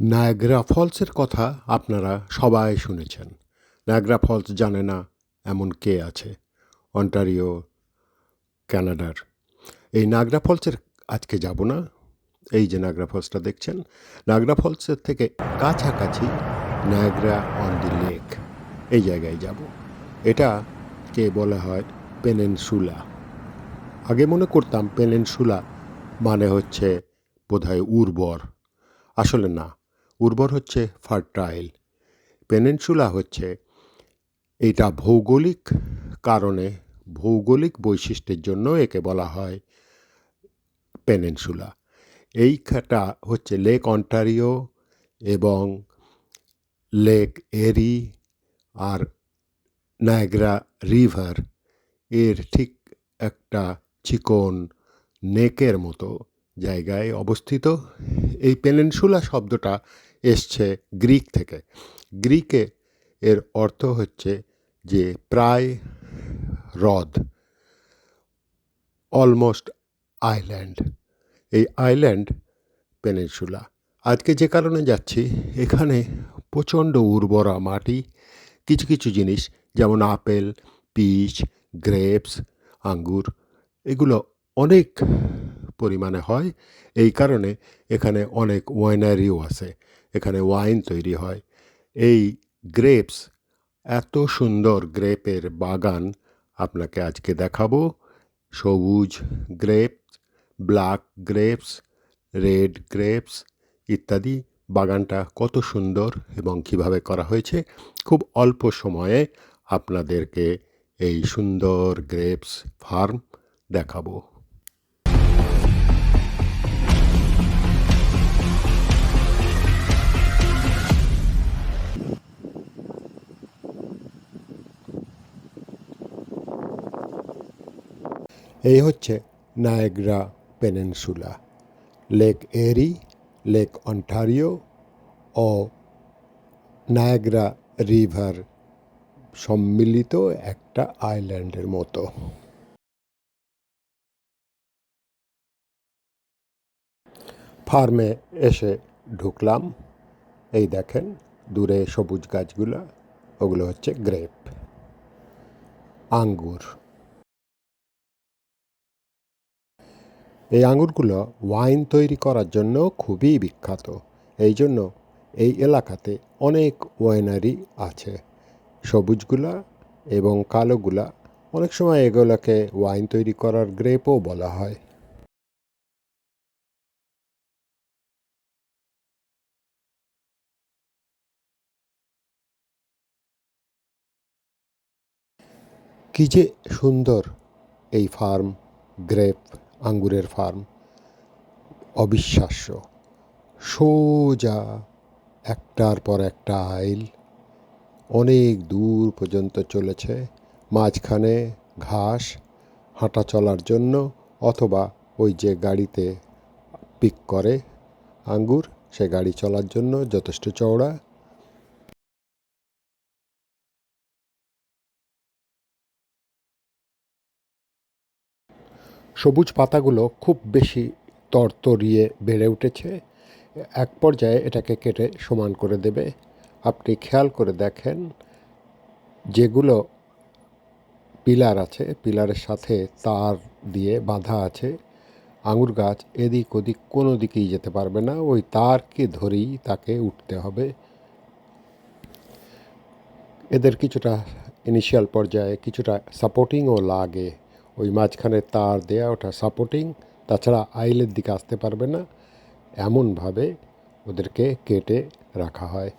Niagara ফলসের কথা আপনারা সবাই শুনেছেন। নায়াগ্রা ফলস জানে না এমন কে আছে। অন্টারিও ক্যানাডার এই নাগরা ফলসের আজকে যাব না। এই যে নাগরা ফলসটা দেখছেন নাগরা ফলসের থেকে কাছাকাছি নায়াগ্রা অন দি লেক এই জায়গায় যাব। এটা কে বলা হয়? পেনেনসুলা আগে মনে করতাম পেনেনসুলা মানে হচ্ছে বোধহয় উর্বর। আসলে না উর্বর হচ্ছে ফার্টাইল। পেনেনসুলা হচ্ছে এটা ভৌগোলিক কারণে ভৌগোলিক বৈশিষ্ট্যের জন্য একে বলা হয় পেনেনসুলা। এইখানটা হচ্ছে লেক অন্টারিও এবং লেক এরি আর নায়গ্রা রিভার এর ঠিক একটা চিকন নেকের মতো জায়গায় অবস্থিত। এই পেনেনসুলা শব্দটা এসছে গ্রিক থেকে। গ্রিকে এর অর্থ হচ্ছে যে প্রায় হ্রদ অলমোস্ট আইল্যান্ড এই আইল্যান্ড পেনেনসুলা আজকে যে কারণে যাচ্ছি, এখানে প্রচণ্ড উর্বরা মাটি, কিছু কিছু জিনিস যেমন আপেল, পিচ, গ্রেপস, আঙ্গুর, এগুলো অনেক পরিমাণে হয়। এই কারণে এখানে অনেক ওয়াইনারিও আছে। এখানে ওয়াইন তৈরি হয়। এই গ্রেপস, এত সুন্দর গ্রেপের বাগান আপনাকে আজকে দেখাবো। সবুজ grapes, black grapes, red grapes ইত্যাদি। বাগানটা কত সুন্দর এবং কীভাবে করা হয়েছে, খুব অল্প সময়ে আপনাদেরকে এই সুন্দর গ্রেপস ফার্ম দেখাবো। এই হচ্ছে Niagara peninsula. Lake Erie, lake Ontario ও নায়াগ্রা রিভার সম্মিলিত একটা আইল্যান্ডের মতো। ফার্মে এসে ঢুকলাম। এই দেখেন, দূরে সবুজ গাছগুলো, ওগুলো হচ্ছে গ্রেপ। আঙ্গুর। এই আঙুরগুলো ওয়াইন তৈরি করার জন্য খুবই বিখ্যাত। এই জন্য এই এলাকাতে অনেক ওয়াইনারি আছে। সবুজগুলা এবং কালোগুলা অনেক সময় এগুলোকে ওয়াইন তৈরি করার গ্রেপও বলা হয়। কি যে সুন্দর এই ফার্ম, গ্রেপ। আঙ্গুরের ফার্ম। অবিশ্বাস্য। সোজা একটার পর একটা আইল। অনেক দূর পর্যন্ত চলেছে। মাঝখানে ঘাস হাঁটা চলার জন্য অথবা ওই যে গাড়িতে পিক করে আঙ্গুর, সে গাড়ি চলার জন্য যথেষ্ট চওড়া। সবুজ পাতাগুলো খুব বেশি তরতরিয়ে বেড়ে উঠেছে। এক পর্যায়ে এটাকে কেটে সমান করে দেবে। আপনি খেয়াল করে দেখেন, যেগুলো পিলার আছে, পিলারের সাথে তার দিয়ে বাঁধা আছে, আঙুর গাছ এদিক ওদিক কোনো দিকেই যেতে পারবে না, ওই তারকে ধরেই তাকে উঠতে হবে। এদের কিছুটা ইনিশিয়াল পর্যায়ে কিছুটা সাপোর্টিংও লাগে। ওই মাঝখানে তার দেয়া ওটা সাপোর্টিং তাছাড়া আইলের দিকে আসতে পারবে না। এমনভাবে ওদেরকে কেটে রাখা হয়।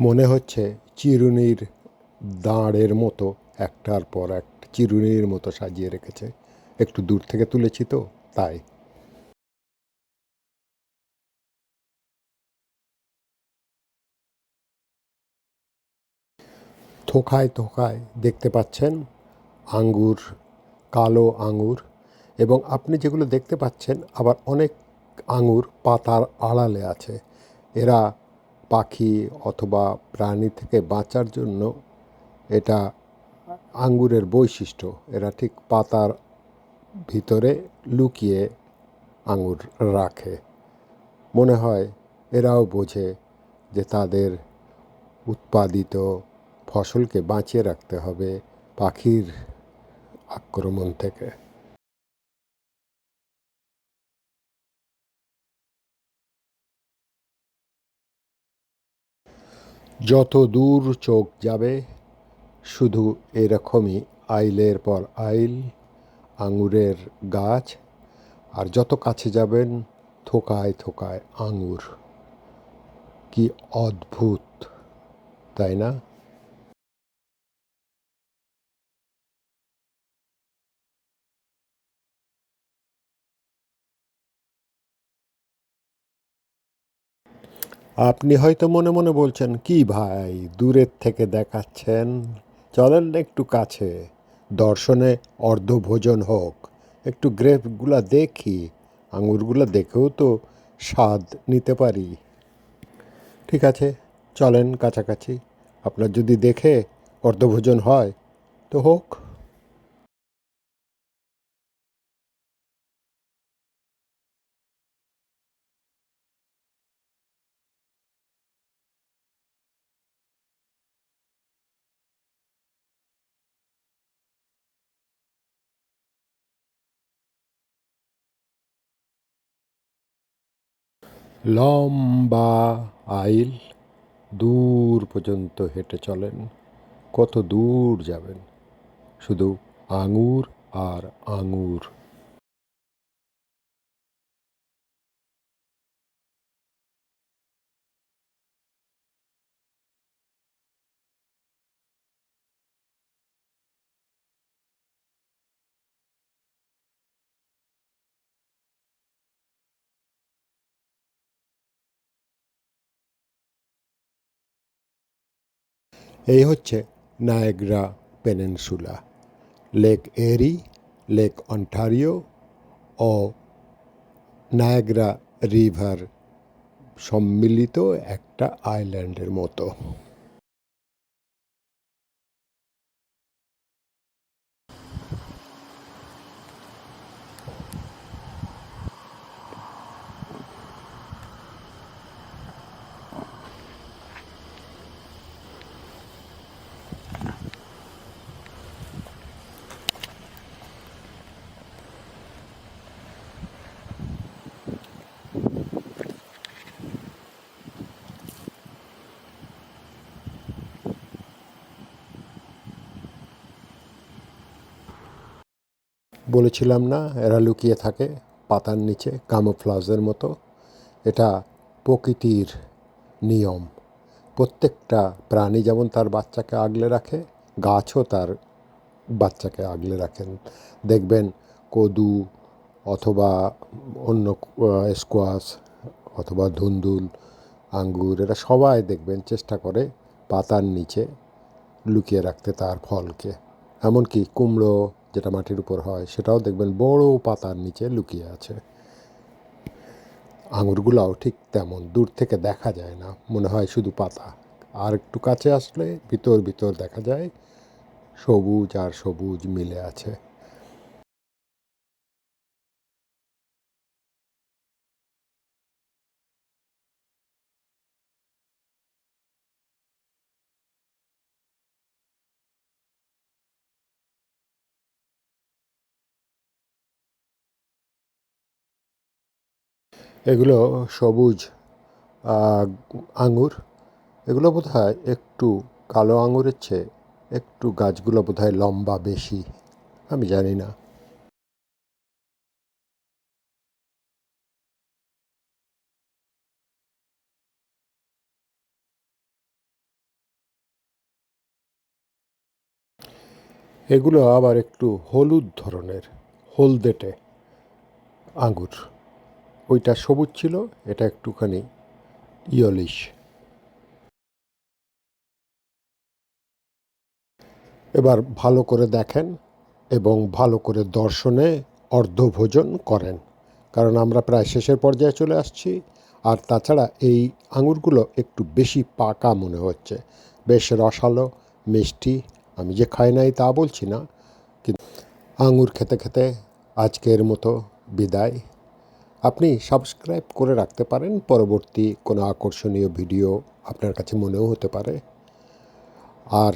মনে হচ্ছে চিরুনির দাঁড়ের মতো, একটার পর এক চিরুনির মতো সাজিয়ে রেখেছে। একটু দূর থেকে তুলেছি তো, তাই। থোকায় থোকায় দেখতে পাচ্ছেন আঙ্গুর, কালো আঙ্গুর, এবং আপনি যেগুলো দেখতে পাচ্ছেন, আবার অনেক আঙুর পাতার আড়ালে আছে। এরা পাখি অথবা প্রাণী থেকে বাঁচার জন্য এটা আঙ্গুরের বৈশিষ্ট্য। এরা ঠিক পাতার ভিতরে লুকিয়ে আঙুর রাখে। মনে হয় এরাও বোঝে যে তাদের উৎপাদিত ফসলকে বাঁচিয়ে রাখতে হবে পাখির আক্রমণ থেকে। যত দূর চোখ যাবে শুধু এরকমই আইলের পর আইল, আঙুরের গাছ, আর যত কাছে যাবেন থোকায় থোকায় আঙুর। কি অদ্ভুত, তাই না? আপনি হয়তো মনে মনে বলছেন, কি ভাই, দূরের থেকে দেখাচ্ছেন? চলেন না একটু কাছে, দর্শনে অর্ধভোজন হোক। একটু গ্রেপগুলা দেখি, আঙুরগুলো দেখেও তো স্বাদ নিতে পারি। ঠিক আছে, চলেন কাছাকাছি। আপনার যদি দেখে অর্ধভোজন হয়, তো হোক। লম্বা আইল দূর পর্যন্ত হেঁটে চলেন কত দূর যাবেন? শুধু আঙুর আর আঙুর। এই হচ্ছে Niagara peninsula. Lake Erie, lake Ontario ও নায়গ্রা রিভার সম্মিলিত একটা আইল্যান্ডের মতো। বলেছিলাম না, এরা লুকিয়ে থাকে পাতার নিচে, কামোফ্লাজের মতো। এটা প্রকৃতির নিয়ম। প্রত্যেকটা প্রাণী যেমন তার বাচ্চাকে আগলে রাখে, গাছও তার বাচ্চাকে আগলে রাখেন দেখবেন কদু অথবা অন্য স্কোয়াশ অথবা ধুন্দুল, আঙ্গুর, এরা সবাই দেখবেন চেষ্টা করে পাতার নিচে লুকিয়ে রাখতে তার ফলকে। এমনকি কুমড়ো যেটা মাটির উপর হয়, সেটাও দেখবেন বড় পাতার নিচে লুকিয়ে আছে। আঙুরগুলাও ঠিক তেমন, দূর থেকে দেখা যায় না, মনে হয় শুধু পাতা। আর একটু কাছে আসলে ভিতর ভিতর দেখা যায়, সবুজ আর সবুজ মিলে আছে। এগুলো সবুজ আঙুর এগুলো বোধ হয় একটু কালো আঙুরের চেয়ে একটু গাছগুলো বোধ হয় লম্বা বেশি, আমি জানি না। এগুলো আবার একটু হলুদ ধরনের, হলদেটে আঙুর ওইটা সবুজ ছিল, এটা একটুখানি ইয়লিশ। এবার ভালো করে দেখেন এবং ভালো করে দর্শনে অর্ধভোজন করেন, কারণ আমরা প্রায় শেষের পর্যায়ে চলে আসছি। আর তাছাড়া এই আঙুরগুলো একটু বেশি পাকা মনে হচ্ছে, বেশ রসালো, মিষ্টি, আমি যে খাই নাই তা বলছি না, কিন্তু আঙুর খেতে খেতে আজকের মতো বিদায়। আপনি সাবস্ক্রাইব করে রাখতে পারেন। পরবর্তী কোনো আকর্ষণীয় ভিডিও আপনার কাছে মনেও হতে পারে। আর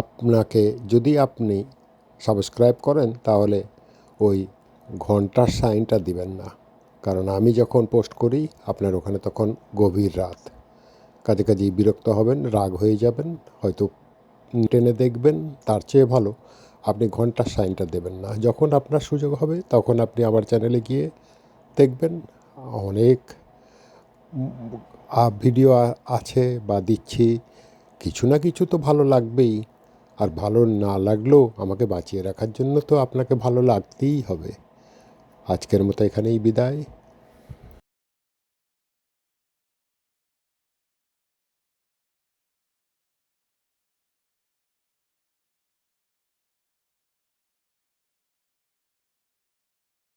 আপনাকে যদি আপনি সাবস্ক্রাইব করেন, তাহলে ওই ঘণ্টার সাইনটা দিবেন না। কারণ আমি যখন পোস্ট করি, আপনার ওখানে তখন গভীর রাত। কাজে কাজেই বিরক্ত হবেন, রাগ হয়ে যাবেন, হয়তো টেনে দেখবেন, তার চেয়ে ভালো। আপনি ঘণ্টার সাইনটা দেবেন না। যখন আপনার সুযোগ হবে, তখন আপনি আমার চ্যানেলে গিয়ে দেখবেন, অনেক ভিডিও আছে বা দিচ্ছি। কিছু না কিছু তো ভালো লাগবেই। আর ভালো না লাগলেও আমাকে বাঁচিয়ে রাখার জন্য তো আপনাকে ভালো লাগতেই হবে। আজকের মতো এখানেই বিদায়।